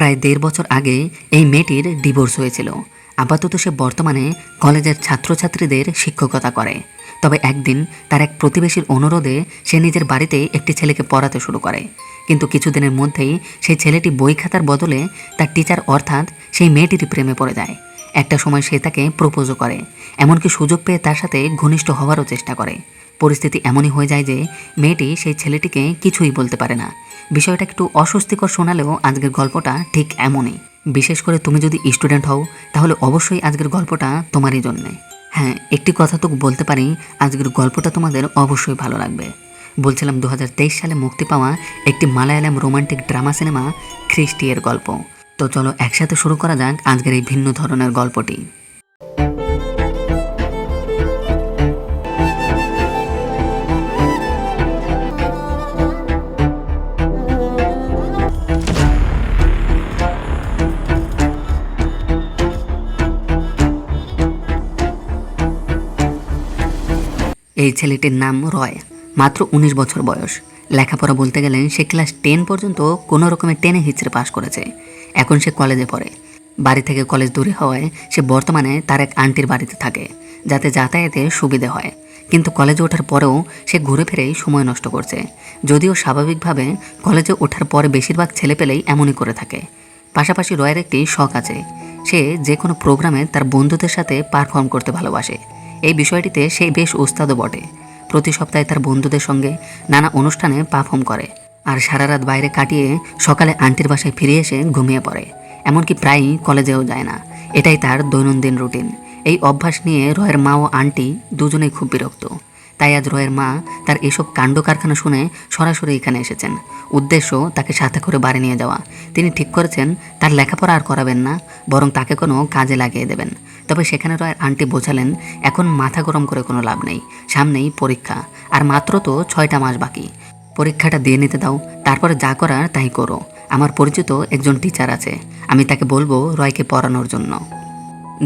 প্রায় দেড় বছর আগে এই মেয়েটির ডিভোর্স হয়েছিল। আপাতত সে বর্তমানে কলেজের ছাত্রছাত্রীদের শিক্ষকতা করে। তবে একদিন তার এক প্রতিবেশীর অনুরোধে সে নিজের বাড়িতে একটি ছেলেকে পড়াতে শুরু করে। কিন্তু কিছুদিনের মধ্যেই সেই ছেলেটি বই খাতার বদলে তার টিচার অর্থাৎ সেই মেয়েটির প্রেমে পড়ে যায়। একটা সময় সে তাকে প্রপোজও করে, এমনকি সুযোগ পেয়ে তার সাথে ঘনিষ্ঠ হওয়ারও চেষ্টা করে। পরিস্থিতি এমনই হয়ে যায় যে মেয়েটি সেই ছেলেটিকে কিছুই বলতে পারে না। বিষয়টা একটু অস্বস্তিকর শোনালেও আজকের গল্পটা ঠিক এমনই। বিশেষ করে তুমি যদি স্টুডেন্ট হও, তাহলে অবশ্যই আজকের গল্পটা তোমারই জন্যে। হ্যাঁ একটি কথা তো বলতে পারি, আজকের গল্পটা তোমাদের অবশ্যই ভালো লাগবে। বলছিলাম দু হাজার তেইশ সালে মুক্তি পাওয়া একটি Malayalam romantic drama cinema Christy এর গল্প। তো চলো একসাথে শুরু করা যাক আজকের এই ভিন্ন ধরনের গল্পটি। এই ছেলেটির নাম রয়, মাত্র উনিশ বছর বয়স। লেখাপড়া বলতে গেলে সে ক্লাস টেন পর্যন্ত কোনো রকমের টেনে হিচড়ে পাশ করেছে। এখন সে কলেজে পড়ে। বাড়ি থেকে কলেজ দূরে হওয়ায় সে বর্তমানে তার এক আন্টির বাড়িতে থাকে, যাতে যাতায়াতে সুবিধে হয়। কিন্তু কলেজে ওঠার পরেও সে ঘুরে ফিরেই সময় নষ্ট করছে। যদিও স্বাভাবিকভাবে কলেজে ওঠার পর বেশিরভাগ ছেলে পেলেই এমনই করে থাকে। পাশাপাশি রয়ের একটি শখ আছে। সে যে কোনো প্রোগ্রামে তার বন্ধুদের সাথে পারফর্ম করতে ভালোবাসে। এই বিষয়টিতে সে বেশ উস্তাদও বটে। প্রতি সপ্তাহে তার বন্ধুদের সঙ্গে নানা অনুষ্ঠানে পারফর্ম করে আর সারা রাত বাইরে কাটিয়ে সকালে আন্টির বাসায় ফিরে এসে ঘুমিয়ে পড়ে। এমনকি প্রায়ই কলেজেও যায় না। এটাই তার দৈনন্দিন রুটিন। এই অভ্যাস নিয়ে রয়ের মা ও আন্টি দুজনেই খুব বিরক্ত। তাই আজ রয়ের মা তার এসব কাণ্ড কারখানা শুনে সরাসরি এখানে এসেছেন। উদ্দেশ্য তাকে সাথে করে বাড়ি নিয়ে যাওয়া। তিনি ঠিক করেছেন, তার লেখাপড়া আর করাবেন না, বরং তাকে কোনো কাজে লাগিয়ে দেবেন। তবে সেখানে রয়ের আন্টি বোঝালেন, এখন মাথা গরম করে কোনো লাভ নেই, সামনেই পরীক্ষা। আর মাত্র তো ছয়টা মাস বাকি। পরীক্ষাটা দিয়ে নিতে দাও, তারপরে যা করার তাই করো। আমার পরিচিত একজন টিচার আছে, আমি তাকে বলব রয়কে পড়ানোর জন্য।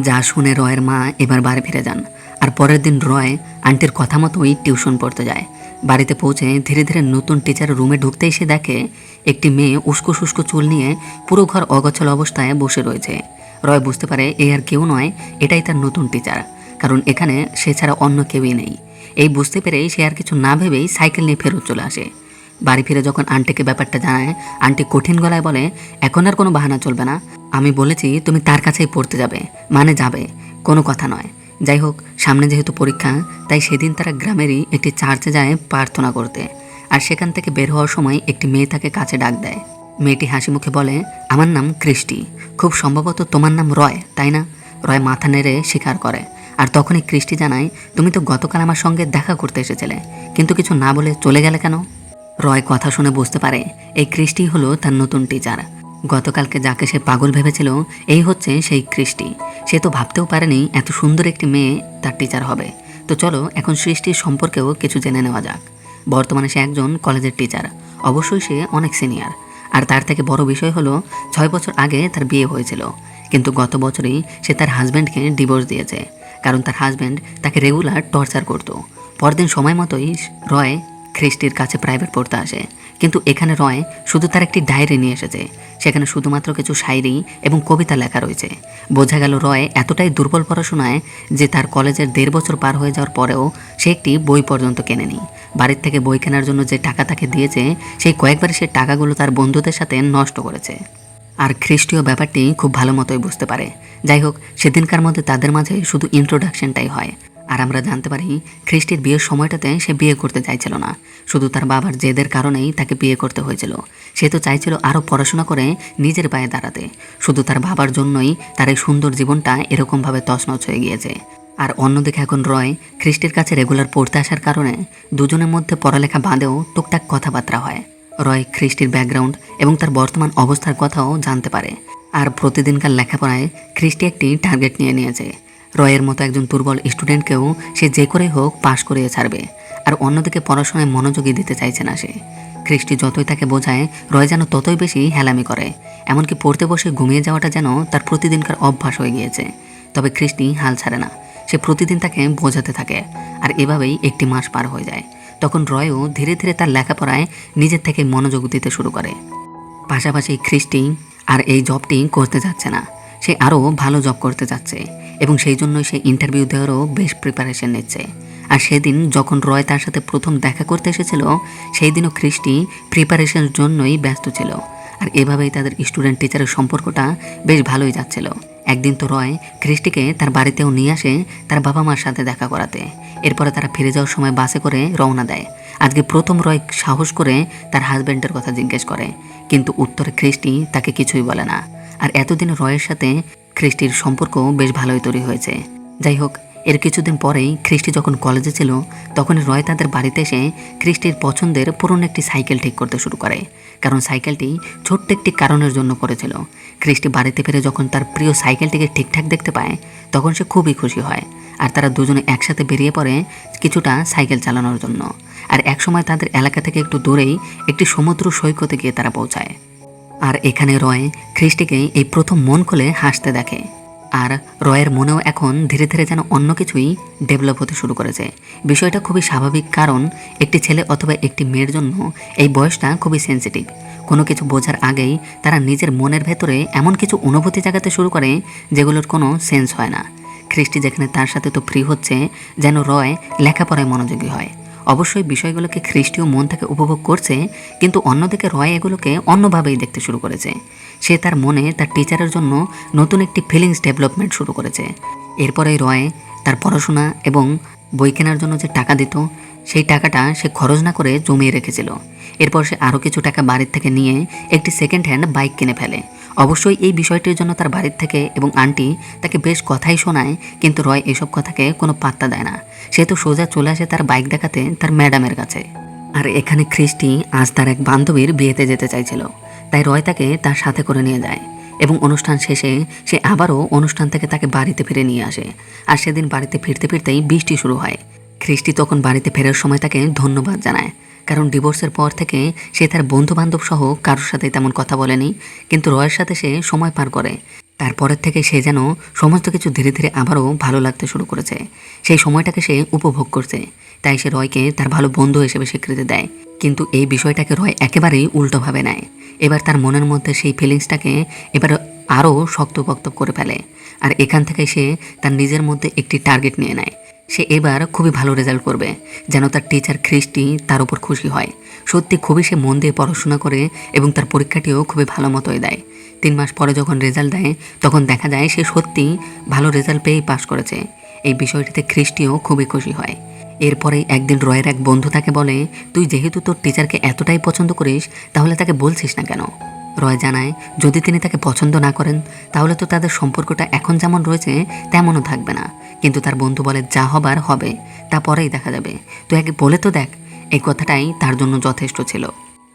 যা শুনে রয়ের মা এবার বাড়ি ফিরে যান। আর পরের দিন রয় আন্টির কথা মতোই টিউশন পড়তে যায়। বাড়িতে পৌঁছে ধীরে ধীরে নতুন টিচার রুমে ঢুকতেই সে দেখে, একটি মেয়ে উস্কো শুষ্কো চুল নিয়ে পুরো ঘর অগোছল অবস্থায় বসে রয়েছে। রয় বুঝতে পারে এ আর কেউ নয়, এটাই তার নতুন টিচার কারণ এখানে সে ছাড়া অন্য কেউই নেই। এই বুঝতে পেরেই সে আর কিছু না ভেবেই সাইকেল নিয়ে ফেরত চলে আসে। বাড়ি ফিরে যখন আন্টিকে ব্যাপারটা জানায়, আন্টি কঠিন গলায় বলে, এখন আর কোনো বাহানা চলবে না। আমি বলেছি তুমি তার কাছেই পড়তে যাবে মানে যাবে, কোনো কথা নয়। যাই হোক, সামনে যেহেতু পরীক্ষা, তাই সেদিন তারা গ্রামেরই একটি চার্চে যায় প্রার্থনা করতে। আর সেখান থেকে বের হওয়ার সময় একটি মেয়ে তাকে কাছে ডাক দেয়। মেয়েটি হাসি মুখে বলে, আমার নাম ক্রিস্টি খুব সম্ভবত তোমার নাম রয়, তাই না? রয় মাথা নেড়ে স্বীকার করে। আর তখনই ক্রিস্টি জানায়, তুমি তো গতকাল আমার সঙ্গে দেখা করতে এসেছিলে। কিন্তু কিছু না বলে চলে গেলে কেন? রয় কথা শুনে বুঝতে পারে, এই ক্রিস্টি হলো তার নতুন টিচার গতকালকে যাকে সে পাগল ভেবেছিল, এই হচ্ছে সেই ক্রিস্টি সে তো ভাবতেও পারেনি এত সুন্দর একটি মেয়ে তার টিচার হবে। তো চলো, এখন সৃষ্টির সম্পর্কেও কিছু জেনে নেওয়া যাক। বর্তমানে সে একজন কলেজের টিচার অবশ্যই সে অনেক সিনিয়র আর তার থেকে বড় বিষয় হলো, ছয় বছর আগে তার বিয়ে হয়েছিল। কিন্তু গত বছরই সে তার হাজব্যান্ডকে ডিভোর্স দিয়েছে। কারণ তার হাজব্যান্ড তাকে রেগুলার টর্চার করতো। পরদিন সময় মতোই রয় খ্রিস্টির কাছে প্রাইভেট পড়তে আসে। কিন্তু এখানে রয় শুধু তার একটি ডায়েরি নিয়ে এসেছে। সেখানে শুধুমাত্র কিছু শায়রি এবং কবিতা লেখা রয়েছে। বোঝা গেল রয় এতটাই দুর্বল পড়াশোনায় যে তার কলেজের দেড় বছর পার হয়ে যাওয়ার পরেও সে একটি বই পর্যন্ত কেনেনি। বাড়ির থেকে বই কেনার জন্য যে টাকা তাকে দিয়েছে, সেই কয়েকবার সে টাকাগুলো তার বন্ধুদের সাথে নষ্ট করেছে। আর খ্রিস্টীয় ব্যাপারটি খুব ভালো মতোই বুঝতে পারে। যাই হোক, সেদিনকার মধ্যে তাদের মাঝে শুধু ইন্ট্রোডাকশনটাই হয়। আর আমরা জানতে পারি খ্রিস্টির বিয়ের সময়টাতে সে বিয়ে করতে চাইছিল না। শুধু তার বাবার জেদের কারণেই তাকে বিয়ে করতে হয়েছিল। সে তো চাইছিল আরও পড়াশোনা করে নিজের পায়ে দাঁড়াতে। শুধু তার বাবার জন্যই তার এই সুন্দর জীবনটা এরকমভাবে তছনছ হয়ে গিয়েছে। আর অন্যদিকে এখন রয় খ্রিস্টির কাছে রেগুলার পড়তে আসার কারণে দুজনের মধ্যে পড়ালেখা বাদেও টুকটাক কথাবার্তা হয়। রয় খ্রিস্টির ব্যাকগ্রাউন্ড এবং তার বর্তমান অবস্থার কথাও জানতে পারে। আর প্রতিদিনকার লেখাপড়ায় খ্রিস্টি একটি টার্গেট নিয়ে নিয়েছে। রয়ের মতো একজন দুর্বল স্টুডেন্টকেও সে যে করেই হোক পাশ করিয়ে ছাড়বে। আর অন্যদিকে পড়াশোনায় মনোযোগী দিতে চাইছে না সে। খ্রিস্টি যতই তাকে বোঝায়, রয় যেন ততই বেশি হেলামি করে। এমনকি পড়তে বসে ঘুমিয়ে যাওয়াটা যেন তার প্রতিদিনকার অভ্যাস হয়ে গিয়েছে। তবে খ্রিস্টি হাল ছাড়ে না। সে প্রতিদিন তাকে বোঝাতে থাকে। আর এভাবেই একটি মাস পার হয়ে যায়। তখন রয়ও ধীরে ধীরে তার লেখাপড়ায় নিজের থেকে মনোযোগ দিতে শুরু করে। পাশাপাশি খ্রিস্টি আর এই জবটি করতে যাচ্ছে না। সে আরও ভালো জব করতে যাচ্ছে এবং সেই জন্য সে ইন্টারভিউ দেওয়ারও বেশ প্রিপারেশন নিচ্ছে। আর সেদিন যখন রয় তার সাথে প্রথম দেখা করতে এসেছিল সেই দিনও খ্রিস্টি প্রিপারেশনের জন্যই ব্যস্ত ছিল। আর এভাবেই তাদের স্টুডেন্ট টিচারের সম্পর্কটা বেশ ভালোই যাচ্ছিল। একদিন তো রয় খ্রিস্টিকে তার বাড়িতেও নিয়ে আসে তার বাবা মার সাথে দেখা করাতে। এরপরে তারা ফিরে যাওয়ার সময় বাসে করে রওনা দেয়। আজকে প্রথম রয় সাহস করে তার হাজব্যান্ডের কথা জিজ্ঞেস করে, কিন্তু উত্তরে খ্রিস্টি তাকে কিছুই বলে না। আর এতদিন রয়ের সাথে খ্রিস্টির সম্পর্ক বেশ ভালোই তৈরি হয়েছে। যাই হোক, এর কিছুদিন পরেই খ্রিস্টি যখন কলেজে ছিল, তখন রয় তাদের বাড়িতে এসে খ্রিস্টির পছন্দের পুরনো একটি সাইকেল ঠিক করতে শুরু করে। কারণ সাইকেলটি ছোট্ট একটি কারণের জন্য করেছিল। খ্রিস্টি বাড়িতে ফিরে যখন তার প্রিয় সাইকেলটিকে ঠিকঠাক দেখতে পায়, তখন সে খুবই খুশি হয় আর তারা দুজনে একসাথে বেরিয়ে পড়ে কিছুটা সাইকেল চালানোর জন্য। আর একসময় তাদের এলাকা থেকে একটু দূরেই একটি সমুদ্র সৈকতে গিয়ে তারা পৌঁছায়। আর এখানে রয় খ্রিস্টিকে এই প্রথম মন খুলে হাসতে দেখে। আর রয়ের মনেও এখন ধীরে ধীরে যেন অন্য কিছুই ডেভেলপ হতে শুরু করেছে। বিষয়টা খুবই স্বাভাবিক কারণ, একটি ছেলে অথবা একটি মেয়ের জন্য এই বয়সটা খুবই সেন্সিটিভ কোনো কিছু বোঝার আগেই তারা নিজের মনের ভেতরে এমন কিছু অনুভূতি জাগাতে শুরু করে যেগুলোর কোনো সেন্স হয় না। খ্রিস্টি যেখানে তার সাথে তো ফ্রি হচ্ছে, যেন রয় লেখাপড়ায় মনোযোগী হয়। অবশ্যই বিষয়গুলোকে খ্রিস্টীয় মন থেকে উপভোগ করছে, কিন্তু অন্যদিকে রয় এগুলোকে অন্যভাবেই দেখতে শুরু করেছে। সে তার মনে তার টিচারের জন্য নতুন একটি ফিলিংস ডেভেলপমেন্ট শুরু করেছে। এরপরে রয় তার পড়াশোনা এবং বই কেনার জন্য যে টাকা দিত, সেই টাকাটা সে খরচ না করে জমিয়ে রেখেছিল। এরপর সে আরও কিছু টাকা বাড়ির থেকে নিয়ে একটি সেকেন্ড হ্যান্ড বাইক কিনে ফেলে। অবশ্যই এই বিষয়টির জন্য তার বাড়ির থেকে এবং আন্টি তাকে বেশ কথাই শোনায়, কিন্তু রয় এসব কথাকে কোনো পাত্তা দেয় না। সে তো সোজা চলে আসে তার বাইক দেখাতে তার ম্যাডামের কাছে। আর এখানে খ্রিস্টি আজ তার এক বান্ধবীর বিয়েতে যেতে চাইছিল। তাই রয় তাকে তার সাথে করে নিয়ে যায় এবং অনুষ্ঠান শেষে সে আবারও অনুষ্ঠান থেকে তাকে বাড়িতে ফিরে নিয়ে আসে। আর সেদিন বাড়িতে ফিরতে ফিরতেই বৃষ্টি শুরু হয়। খ্রিস্টি তখন বাড়িতে ফেরার সময় তাকে ধন্যবাদ জানায়। কারণ ডিভোর্সের পর থেকে সে তার বন্ধু বান্ধব সহ কারোর সাথে তেমন কথা বলেনি, কিন্তু রয়ের সাথে সে সময় পার করে। তারপরের থেকে সে যেন সমস্ত কিছু ধীরে ধীরে আবারও ভালো লাগতে শুরু করেছে। সেই সময়টাকে সে উপভোগ করছে, তাই সে রয়কে তার ভালো বন্ধু হিসেবে স্বীকৃতি দেয়। কিন্তু এই বিষয়টাকে রয় একেবারেই উল্টোভাবে নেয়। এবার তার মনের মধ্যে সেই ফিলিংসটাকে এবার আরও শক্তপক্ত করে ফেলে। আর এখান থেকে সে তার নিজের মধ্যে একটি টার্গেট নিয়ে নেয়। সে এবার খুবই ভালো রেজাল্ট করবে, যেন তার টিচার খ্রিস্টি তার উপর খুশি হয়। সত্যি খুবই সে মন দিয়ে পড়াশোনা করে এবং তার পরীক্ষাটিও খুবই ভালো মতোই দেয়। তিন মাস পরে যখন রেজাল্ট দেয়, তখন দেখা যায় সে সত্যি ভালো রেজাল্ট পেয়েই পাশ করেছে। এই বিষয়টিতে খ্রিস্টিও খুবই খুশি হয়। এরপরে একদিন রয়ের এক বন্ধু তাকে বলে, তুই যেহেতু তোর টিচারকে এতটাই পছন্দ করিস, তাহলে তাকে বলছিস না কেন? রয় জানায় যদি তিনি তাকে পছন্দ না করেন, তাহলে তো তাদের সম্পর্কটা এখন যেমন রয়েছে, তেমনও থাকবে না। কিন্তু তার বন্ধু বলে, যা হবার হবে, তা পরেই দেখা যাবে। তুই আগে বলে তো দেখ, এই কথাটাই তার জন্য যথেষ্ট ছিল।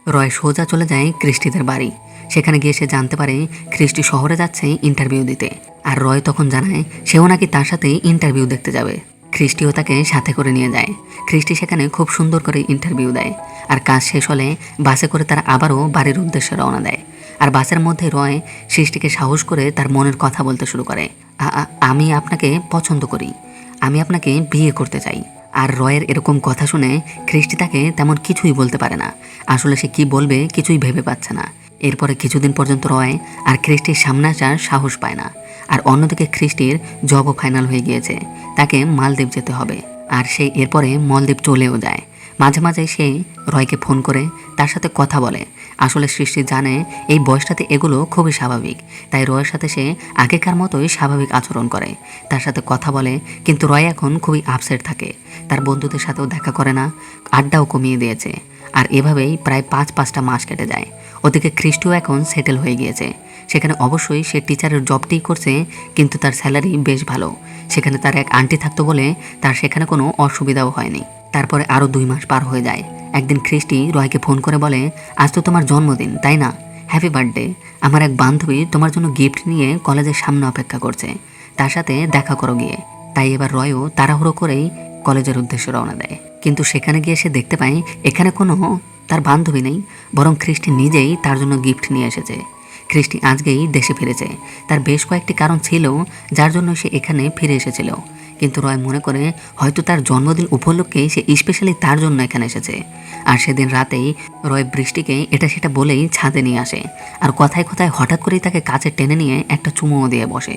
রয় সোজা চলে যায় খ্রিস্টিদের বাড়ি। সেখানে গিয়ে সে জানতে পারে খ্রিস্টি শহরে যাচ্ছে ইন্টারভিউ দিতে। আর রয় তখন জানায়, সেও নাকি তার সাথে ইন্টারভিউ দেখতে যাবে। খ্রিস্টিও তাকে সাথে করে নিয়ে যায়। খ্রিস্টি সেখানে খুব সুন্দর করে ইন্টারভিউ দেয়। আর কাজ শেষ হলে বাসে করে তারা আবারও বাড়ির উদ্দেশ্যে রওনা দেয়। আর বাসের মধ্যে রয় সৃষ্টিকে সাহস করে তার মনের কথা বলতে শুরু করে। "আ- আ- আমি আপনাকে পছন্দ করি। আমি আপনাকে বিয়ে করতে চাই। আর রয়ের এরকম কথা শুনে খ্রিস্টি তাকে তেমন কিছুই বলতে পারে না। আসলে সে কি বলবে কিছুই ভেবে পাচ্ছে না। এরপরে কিছুদিন পর্যন্ত রয় আর খ্রিস্টির সামনে আসার সাহস পায় না। আর অন্যদিকে খ্রিস্টির জবও ফাইনাল হয়ে গিয়েছে। তাকে মালদ্বীপ যেতে হবে। আর সে এরপরে মলদ্বীপ চলেও যায়। মাঝে মাঝে সে রয়কে ফোন করে, তার সাথে কথা বলে। আসলে সৃষ্টি জানে এই বয়সটাতে এগুলো খুবই স্বাভাবিক। তাই রয়ের সাথে সে আগেকার মতোই স্বাভাবিক আচরণ করে। তার সাথে কথা বলে, কিন্তু রয় এখন খুবই আপসেট থাকে। তার বন্ধুদের সাথেও দেখা করে না, আড্ডাও কমিয়ে দিয়েছে। আর এভাবেই প্রায় পাঁচ পাঁচটা মাস কেটে যায়। ওদিকে খ্রিস্টও এখন সেটেল হয়ে গিয়েছে। সেখানে অবশ্যই সে টিচারের জবটিই করছে, কিন্তু তার স্যালারি বেশ ভালো। সেখানে তার এক আন্টি থাকতো বলে তার সেখানে কোনো অসুবিধাও হয়নি। তারপরে আরও দুই মাস পার হয়ে যায়। একদিন খ্রিস্টি রয়কে ফোন করে বলে, আজ তো তোমার জন্মদিন, তাই না? হ্যাপি বার্থডে আমার এক বান্ধবী তোমার জন্য গিফট নিয়ে কলেজের সামনে অপেক্ষা করছে। তার সাথে দেখা করো গিয়ে। তাই এবার রয়ও তাড়াহুড়ো করেই কলেজের উদ্দেশ্যে রওনা দেয়। কিন্তু সেখানে গিয়ে সে দেখতে পায়, এখানে কোনো তার বান্ধবী নেই, বরং খ্রিস্টি নিজেই তার জন্য গিফট নিয়ে এসেছে। খ্রিস্টি আজকেই দেশে ফিরেছে। তার বেশ কয়েকটি কারণ ছিল, যার জন্য সে এখানে ফিরে এসেছিল। কিন্তু রয় মনে করে, হয়তো তার জন্মদিন উপলক্ষে সে স্পেশালি তার জন্য এখানে এসেছে। আর সেদিন রাতেই রয় বৃষ্টিকে এটা সেটা বলেই ছাদে নিয়ে আসে। আর কথায় কথায় হঠাৎ করেই তাকে কাছে টেনে নিয়ে একটা চুমুও দিয়ে বসে।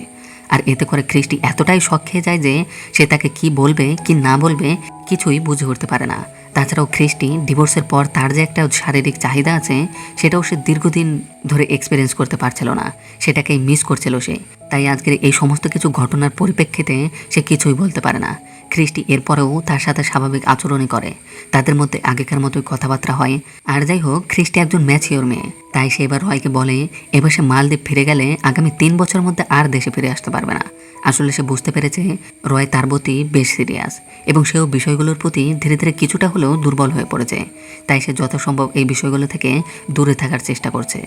আর এতে করে খ্রিস্টি এতটাই শখ খেয়ে যায় যে, সে তাকে কি বলবে, কি না বলবে কিছুই বুঝে উঠতে পারে না। তাছাড়াও খ্রিস্টি ডিভোর্সের পর তার যে একটা শারীরিক চাহিদা আছে, সেটাও সে দীর্ঘদিন ধরে এক্সপিরিয়েন্স করতে পারছিল না। সেটাকেই মিস করছিল সে। তাই আজকের এই সমস্ত কিছু ঘটনার পরিপ্রেক্ষিতে সে কিছুই বলতে পারে না। খ্রিস্টি এরপরেও তার সাথে স্বাভাবিক আচরণই করে। তাদের মধ্যে আগেকার মতোই কথাবার্তা হয়। আর যাই হোক, খ্রিস্টি একজন ম্যাচিওর মেয়ে। তাই সে এবার রয়কে বলে, এবার সে মালদ্বীপ ফিরে গেলে আগামী তিন বছরের মধ্যে আর দেশে ফিরে আসতে পারবে না। আসলে সে বুঝতে পেরেছে রয় তার প্রতি বেশ সিরিয়াস এবং সেও বিষয়গুলোর প্রতি ধীরে ধীরে কিছুটা হলেও দুর্বল হয়ে পড়েছে। তাই সে যথাসম্ভব এই বিষয়গুলো থেকে দূরে থাকার চেষ্টা করছে।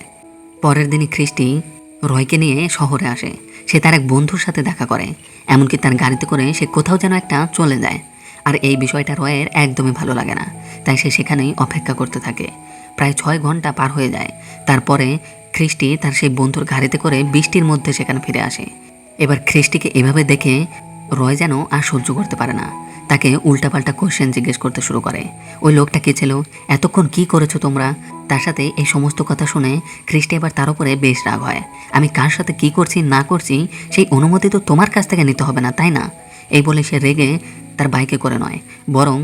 পরের দিনই খ্রিস্টি রয়কে নিয়ে শহরে আসে। সে তার এক বন্ধুর সাথে দেখা করে। এমনকি তার গাড়িতে করে সে কোথাও যেন একটা চলে যায়। আর এই বিষয়টা রয়ের একদমই ভালো লাগে না। তাই সে সেখানেই অপেক্ষা করতে থাকে। প্রায় ছয় ঘণ্টা পার হয়ে যায়। তারপরে খ্রিস্টি তার সেই বন্ধুর গাড়িতে করে বৃষ্টির মধ্যে সেখানে ফিরে আসে। এবার খ্রিস্টিকে এভাবে দেখে রয় যেন আর সহ্য করতে পারে না। তাকে উল্টাপাল্টা কোশ্চেন জিজ্ঞেস করতে শুরু করে। ওই লোকটা কে ছিল? এতক্ষণ কি করেছ তোমরা? তার সাথে এই সমস্ত কথা শুনে খ্রিস্টি এবার তার উপরে বেশ রাগ হয়। আমি কার সাথে কি করছি, না করছি, সেই অনুমতি তো তোমার কাছ থেকে নিতে হবে না, তাই না? এই বলে সে রেগে তার বাইকে করে নয়, বরং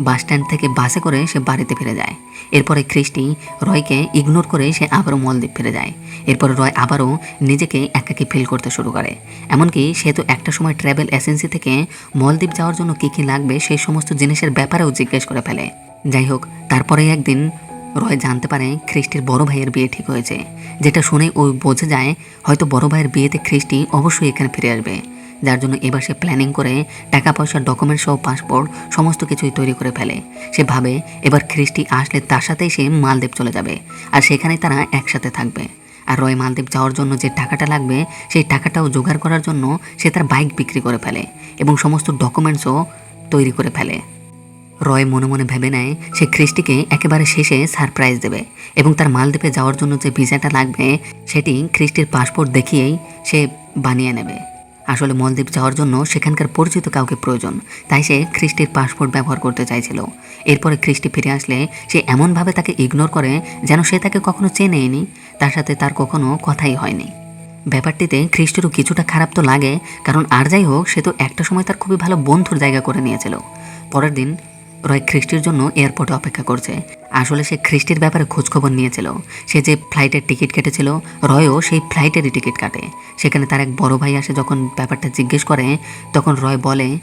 বাস স্ট্যান্ড থেকে বাসে করে সে বাড়িতে ফিরে যায়। এরপরে খ্রিস্টি রয়কে ইগনোর করে সে আবারও মলদ্বীপ ফিরে যায়। এরপরে রয় আবারও নিজেকে একাকি ফিল করতে শুরু করে। এমনকি সে তো একটা সময় ট্রাভেল এজেন্সি থেকে মলদ্বীপ যাওয়ার জন্য কী কী লাগবে সেই সমস্ত জিনিসের ব্যাপারেও জিজ্ঞেস করে ফেলে। যাই হোক, তারপরে একদিন রয় জানতে পারে খ্রিস্টির বড় ভাইয়ের বিয়ে ঠিক হয়েছে। যেটা শুনে ওই বোঝা যায়, হয়তো বড় ভাইয়ের বিয়েতে খ্রিস্টি অবশ্যই এখানে ফিরে আসবে। যার জন্য এবার সে প্ল্যানিং করে টাকা পয়সার ডকুমেন্ট সহ পাসপোর্ট সমস্ত কিছুই তৈরি করে ফেলে। সে ভাবে এবার খ্রিস্টি আসলে তার সাথেই সে মালদ্বীপ চলে যাবে আর সেখানে তারা একসাথে থাকবে। আর রয় মালদ্বীপ যাওয়ার জন্য যে টাকাটা লাগবে, সেই টাকাটাও জোগাড় করার জন্য সে তার বাইক বিক্রি করে ফেলে এবং সমস্ত ডকুমেন্টসও তৈরি করে ফেলে। রয় মনে মনে ভেবে নেয়, সে খ্রিস্টিকে একেবারে শেষে সারপ্রাইজ দেবে এবং তার মালদ্বীপে যাওয়ার জন্য যে ভিসাটা লাগবে, সেটি খ্রিস্টির পাসপোর্ট দেখিয়েই সে বানিয়ে নেবে। আসলে মলদ্বীপ যাওয়ার জন্য সেখানকার পরিচিত কাউকে প্রয়োজন, তাই সে খ্রিস্টির পাসপোর্ট ব্যবহার করতে চাইছিল। এরপরে খ্রিস্টি ফিরে আসলে সে এমনভাবে তাকে ইগনোর করে যেন সে তাকে কখনো চেনেনি তার সাথে তার কখনো কথাই হয়নি। ব্যাপারটিতে খ্রিস্টেরও কিছুটা খারাপ তো লাগে, কারণ আর যাই হোক, সে তো একটা সময় তার খুবই ভালো বন্ধুর জায়গা করে নিয়েছিল। পরের দিন রয় খ্রিস্টির জন্য এয়ারপোর্টে অপেক্ষা করছে। আসলে সে খ্রিস্টির ব্যাপারে খোঁজখবর নিয়েছিল। সে যে ফ্লাইটের টিকিট কেটেছিল, রয়ও সেই ফ্লাইটেরই টিকিট কাটে। সেখানে তার এক বড় ভাই আসে যখন ব্যাপারটা জিজ্ঞেস করে, তখন রয় বলে,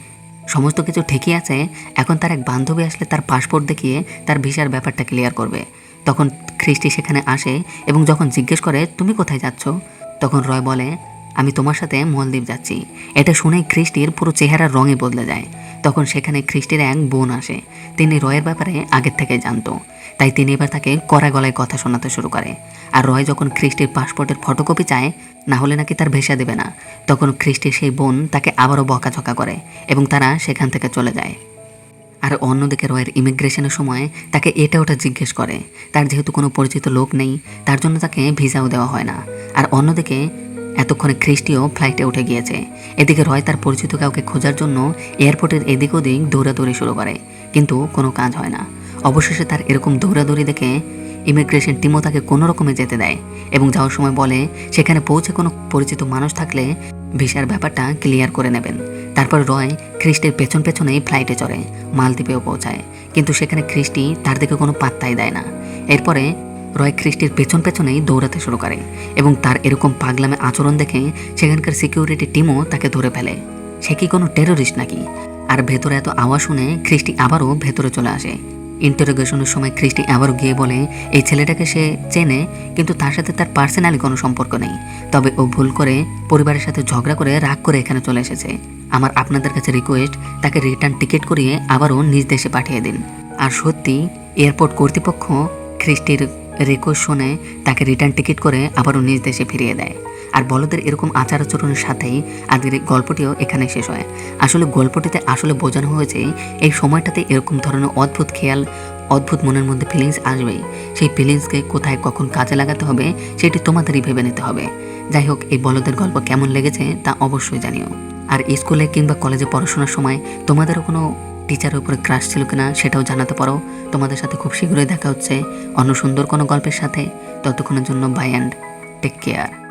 সমস্ত কিছু ঠিকই আছে, এখন তার এক বান্ধবী আসলে তার পাসপোর্ট দেখিয়ে তার ভিসার ব্যাপারটা ক্লিয়ার করবে। তখন খ্রিস্টি সেখানে আসে এবং যখন জিজ্ঞেস করে, তুমি কোথায় যাচ্ছ? তখন রয় বলে আমি তোমার সাথে মলদ্বীপ যাচ্ছি। এটা শুনে খ্রিস্টির পুরো চেহারা রঙে বদলে যায়। তখন সেখানে খ্রিস্টির এক বোন আসে। তিনি রয়ের ব্যাপারে আগের থেকে জানতো। তাই তিনি এবার তাকে কড়া গলায় কথা শোনাতে শুরু করে। আর রয় যখন খ্রিস্টির পাসপোর্টের ফটোকপি চায়, না হলে নাকি তার ভেসা দেবে না। তখন খ্রিস্টির সেই বোন তাকে আবারও বকাঝকা করে এবং তারা সেখান থেকে চলে যায়। আর অন্যদিকে রয়ের ইমিগ্রেশনের সময় তাকে এটা ওটা জিজ্ঞেস করে। তার যেহেতু কোনো পরিচিত লোক নেই, তার জন্য তাকে ভিসাও দেওয়া হয় না। আর অন্যদিকে এতক্ষণে খ্রিস্টিও ফ্লাইটে উঠে গিয়েছে। এদিকে রয় তার পরিচিত কাউকে খোঁজার জন্য এয়ারপোর্টের এদিক ওদিক দৌড়াদৌড়ি শুরু করে, কিন্তু কোনো কাজ হয় না। অবশেষে তার এরকম দৌড়াদৌড়ি দেখে ইমিগ্রেশন টিমও তাকে কোনো রকমে যেতে দেয় এবং যাওয়ার সময় বলে, সেখানে পৌঁছে কোনো পরিচিত মানুষ থাকলে ভিসার ব্যাপারটা ক্লিয়ার করে নেবেন। তারপর রয় খ্রিস্টের পেছন পেছনেই ফ্লাইটে চড়ে, মালদ্বীপেও পৌঁছায়, কিন্তু সেখানে খ্রিস্টি তার দিকে কোনো পাত্তাই দেয় না। এরপরে রয় খ্রিস্টির পেছন পেছনেই দৌড়াতে শুরু করে এবং তার এরকম পাগলামে আচরণ দেখে সেখানকার সিকিউরিটি টিমও তাকে ধরে ফেলে। সে কি কোনো টেরোরিস্ট নাকি? আর ভেতরে এত আওয়াজ শুনে খ্রিস্টি আবারও ভেতরে চলে আসে। ইন্টারোগেশনের সময় খ্রিস্টি আবারও গিয়ে বলে, এই ছেলেটাকে সে চেনে, কিন্তু তার সাথে তার পার্সোনালি কোনো সম্পর্ক নেই। তবে ও ভুল করে পরিবারের সাথে ঝগড়া করে রাগ করে এখানে চলে এসেছে। আমার আপনাদের কাছে রিকোয়েস্ট তাকে রিটার্ন টিকিট করিয়ে আবারও নিজ দেশে পাঠিয়ে দিন। আর সত্যি, এয়ারপোর্ট কর্তৃপক্ষ খ্রিস্টির রিকোয়েস্ট শুনে তাকে রিটার্ন টিকিট করে আবারও নিজ দেশে ফিরিয়ে দেয়। আর বলদের এরকম আচার আচরণের সাথেই আজকের গল্পটিও এখানে শেষ হয়। আসলে গল্পটিতে আসলে বোঝানো হয়েছে, এই সময়টাতে এরকম ধরনের অদ্ভুত খেয়াল, অদ্ভুত মনের মধ্যে ফিলিংস আসবেই। সেই ফিলিংসকে কোথায় কখন কাজে লাগাতে হবে, সেটি তোমাদেরই ভেবে নিতে হবে। যাই হোক, এই বলদের গল্প কেমন লেগেছে তা অবশ্যই জানিও। আর স্কুলে কিংবা কলেজে পড়াশোনার সময় তোমাদেরও কোনো টিচারের উপরে ক্রাশ ছিল কিনা সেটাও জানাতে পারো। তোমাদের সাথে খুব শীঘ্রই দেখা হচ্ছে। অন্য সুন্দর কোনো গল্পের সাথে। ততক্ষণের জন্য বাই অ্যান্ড টেক কেয়ার